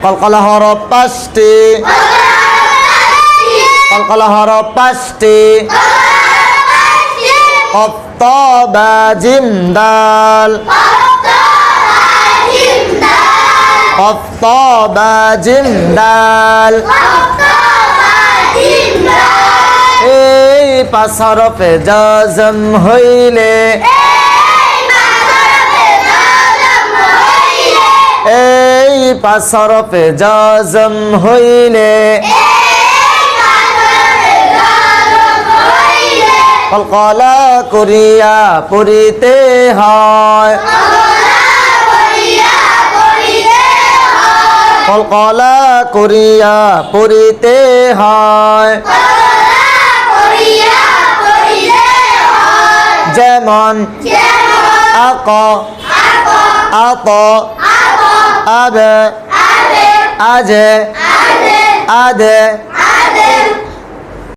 কলকলা হরফ পাঁচটি। কলকলা হরফ পাঁচটি। কপ্ত বা জিম দাল কপ্ত বা জিম দাল এই পাঁচ হরফে জজম হইলে এই পাঁচ হরফে জজম হইলে। কলকলা করিয়া পড়িতে হয়। কলকলা করিয়া পড়িতে হয়। যেমন আক આગ આજે આદ. આદ.